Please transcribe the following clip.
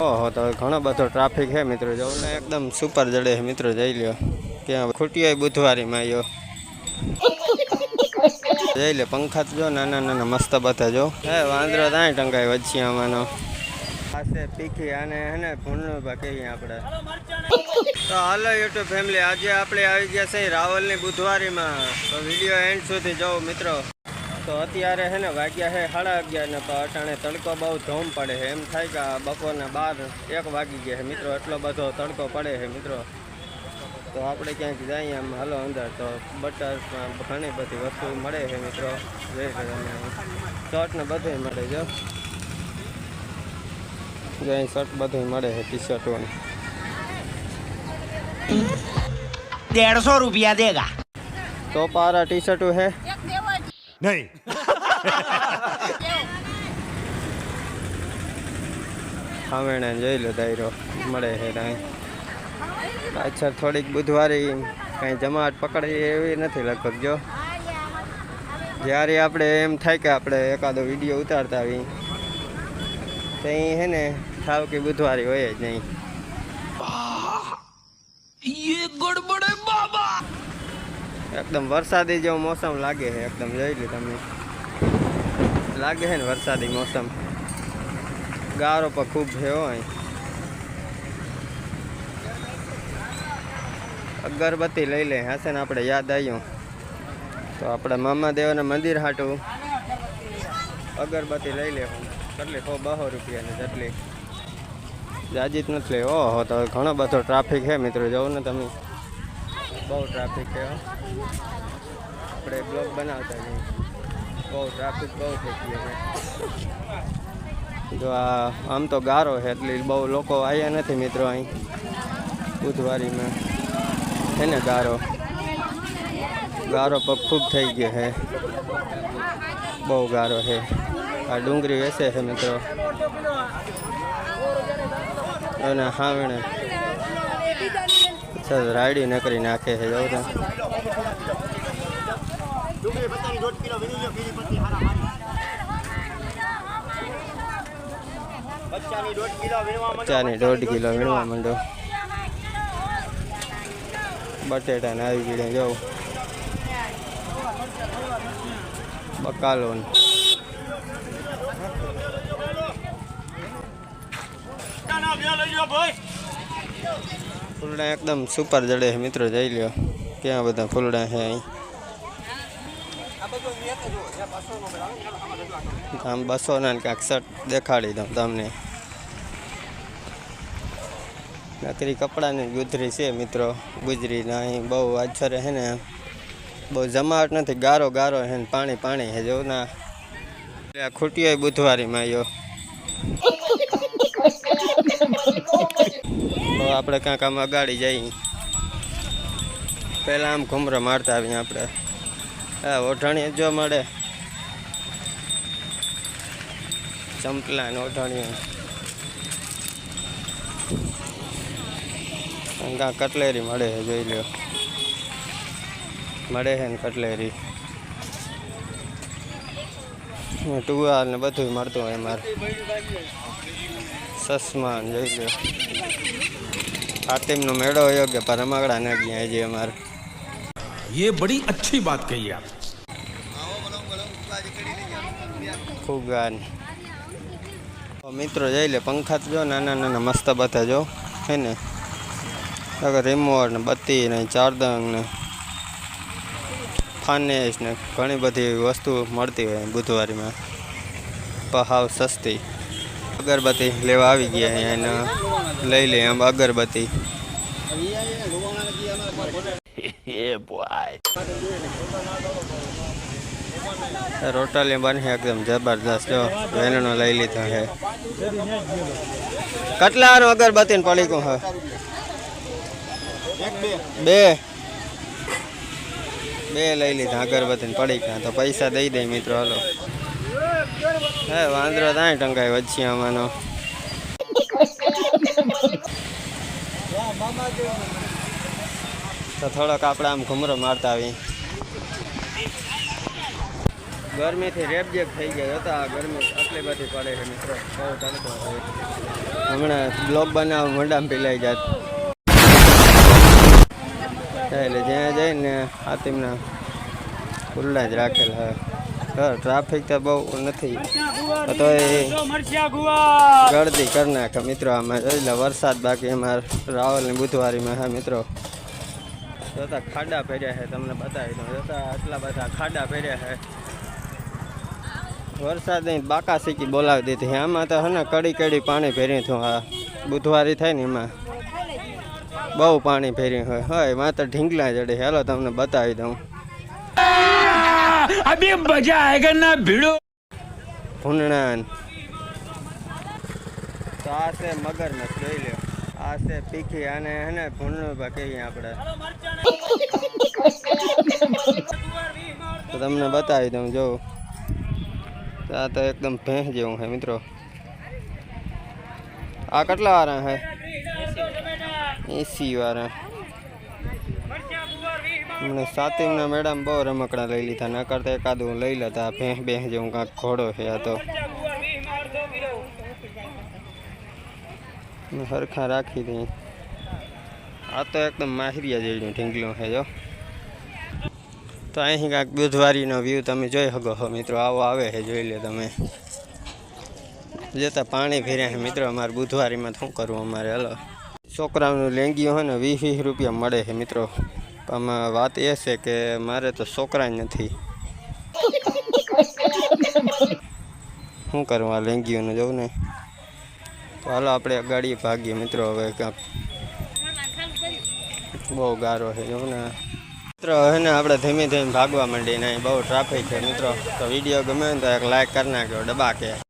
ઓહો, તો ઘણો બધો ટ્રાફિક છે મિત્રો. જો એકદમ સુપર જડે છે મિત્રો, જઈ લ્યો. ક્યાં ખૂટ્યો બુધવારીમાં આવ્યો જઈ લે પંખા જો નાના નાના મસ્ત બધા જો. હે, વાંદરો ત્યાં ટંગાય આમાંનો. પાસે પીખી, આને હે ને ભૂણનું કહીએ આપણે. તો હાલો યુટ્યુબ ફેમિલી આજે આપણે આવી ગયા છે રાવલની બુધવારીમાં. તો વીડિયો એન્ડ સુધી જોવો મિત્રો. તો અત્યારે છે ને વાગ્યા છે સાડા અગિયારને તો અટાણે તડકો બહુ ધોમ પડે છે. એમ થાય કે બપોરના બાર એક વાગી ગયા છે. મિત્રો એટલો બધો તડકો પડે છે મિત્રો. તો આપણે ક્યાંક જઈએ આમ હાલો અંદર. તો બટર્સમાં ઘણી બધી વસ્તુ મળે છે મિત્રો. શર્ટને બધું મળે છે અહીં શર્ટ બધું મળે છે ટી શર્ટોને દેડસો રૂપિયા દેગા. તો પારા ટી શર્ટો છે નહીં. ખામેણે જોઈ લો દાયરો મળે છે ત્યાં પાછળ થોડીક બુધવારી કાંઈ જમાટ પકડી એવી નથી લગભગ જો. જ્યારે આપણે એમ થાય કે આપણે એકાદો વીડિયો ઉતારતા આવી તો અહીં છે ને થાવ કે બુધવારી હોય જ નહીં. એકદમ વરસાદી જેવો મોસમ લાગે છે, એકદમ જોઈ લે તમે. લાગે છે ને વરસાદી મોસમ. ગારો પણ ખૂબ છે અહીં. અગરબત્તી લઈ લે, હશે ને આપણે યાદ આવ્યું. તો આપણે મામાદેવના મંદિર હાટું અગરબત્તી લઈ લે કેટલી સો બસો રૂપિયાની જેટલી. જાજી જ નથી ઓહો, તો ઘણો બધો ટ્રાફિક છે મિત્રો, જવું ને તમે. બહુ ટ્રાફિક છે, હો. આપણે બ્લોગ બનાવતા નહીં બહુ ટ્રાફિક બહુ થઈ ગયો છે જો આ, આમ તો ગારો છે, એટલે બહુ લોકો આવ્યા નથી મિત્રો અહીં. બુધવારીમાં. છે ને ગારો. ગારો પગ ખૂબ થઈ ગયો છે. બહુ ગારો છે. આ ડુંગળી વેચે છે મિત્રો. અને હાવણે. ચાલ રાયડી નકરી નાખે છે જવું પચાસની દોઢ કિલો વીણવા માંડો બટેટા ને આવી ગયું જવું બકાલો ને ફૂલડા એકદમ સુપર જડે છે મિત્રો, જઈ લ્યો. ક્યાં બધા ફૂલડા છે અહીં? આમ બસો ને કાંક શર્ટ દેખાડી દઉં તમને. નકરી કપડાની ગુજરી છે મિત્રો, ગુજરીના અહીં બહુ આછરે છે ને બહુ જમાવટ નથી, ગારો ગારો છે ને પાણી પાણી છે જો ના ખૂટ્યો બુધવારીમાં આવ્યો તો આપણે ક્યાંક આમ અગાડી જઈએ. પહેલાં આમ ઘુમરા મારતા આવીએ આપણે. હા ઓઢાણી જો મળે. ચંપલા ને ઓઢાણીઓ. કાં કટલેરી મળે છે, જોઈ લ્યો. મળે છે ને કટલેરી. ટુવાલ ને બધું મળતું હોય મારે. સસમા ને જોઈ લ્યો. હાતિમનો મેળો હોય કે પર રમકડા ન ગયા હજી અમારે ये बड़ी अच्छी बात कही आप ફુગાન મિત્રો જઈ લે પંખા તો જો નાના નાના મસ્ત બધા જો હે ને અગર રિમોટ ને બત્તી ને ચાર્જર ને ફાનેસ ને ઘણી બધી એવી વસ્તુ મળતી હોય બુધવારીમાં પહાવ સસ્તી અગરબત્તી લેવા આવી ગયા અહીંયા લઈ લે આમ અગરબત્તી. રોટલી બની એકદમ જબરદસ્ત જો વેલણો લઈ લીધો છે. કેટલાનું અગરબત્તી પડીકું હે બે. બે લઈ લીધા અગરબત્તી ને પડીકા તો પૈસા દઈ દે મિત્રો, હાલો. હે, વાંદરો ત્યાં ટંગાય વચ્ચિયામાંનો. તો થોડોક આપણે આમ ઘુમરો મારતા આવી ગરમીથી રેપજેપ થઈ ગયા હતા, આ ગરમી આટલી બધી પડે છે મિત્રો. બહુ તડકો હમણાં બ્લોક બનાવ મોઢામાં પીલાઈ જાત. એટલે જ્યાં જઈને હાથીમના ખુલ્લા જ રાખેલા ટ્રાફિક તો બહુ નથી. તો એ ગળદી કરી નાખે મિત્રો આમાં. જોઈ લે વરસાદ બાકી એમાં રાવલની બુધવારીમાં હા મિત્રો. જોતા ખાડા પહેર્યા છે તમને બતાવી દઉં. જોતા આટલા બધા ખાડા પહેર્યા છે. વરસાદ બાકા સીકી બોલાવી દીધી. આમાં તો હે કડી કડી પાણી ભેર્યું હતું. આ બુધવારી થાય ને એમાં. બહુ પાણી ભેર્યું હોય. હોય એમાં તો ઢીંગલા જડે. હેલો તમને બતાવી દઉં. अभी मजा आएगा ना भिड़ो ભૂંડણા તો આ છે મગરમચ્છ જોઈ લ્યો આ છે પીખી આને હે ને ભૂંડણું બા કહીએ આપણે તો તમને બતાવી દઉં જો તો આ તો એકદમ ભેંસ જેવું છે મિત્રો આ કેટલા વાળા છે એસી વાળા મને સાતિમના મેડમ બહુ રમકડા લઈ લીધા ના કરતા એકાદું લઈ લેતા, ભેંસ ભેંસ જેવું કાંક ઘોડો છે આ તો. સરખા રાખી દઈ આ તો એકદમ માહિરિયા જેવું ઢીંગલું છે, જો. તો અહીં કાંઈક બુધવારીનો વ્યૂ તમે જોઈ શકો છો, મિત્રો. આવો આવે છે, જોઈ લે તમે. જતા પાણી ફેર્યા છે, મિત્રો. અમારે બુધવારીમાં શું કરવું અમારે? હલો. છોકરાઓનું લેંગી હોય ને, વીસ વીસ રૂપિયા મળે છે, મિત્રો. આમાં વાત એ છે કે મારે તો છોકરા નથી. શું કરવું આ લેંગીઓનું જવું ને? તો હાલો આપણે ગાડી ભાગીએ મિત્રો, હવે બહુ ગારો છે જવું ને. મિત્રો, હવે ને આપણે ધીમે ધીમે ભાગવા માંડીએ ને બહુ ટ્રાફિક છે મિત્રો. તો વીડિયો ગમે તો એક લાઈક કરી નાખ્યો ડબા કે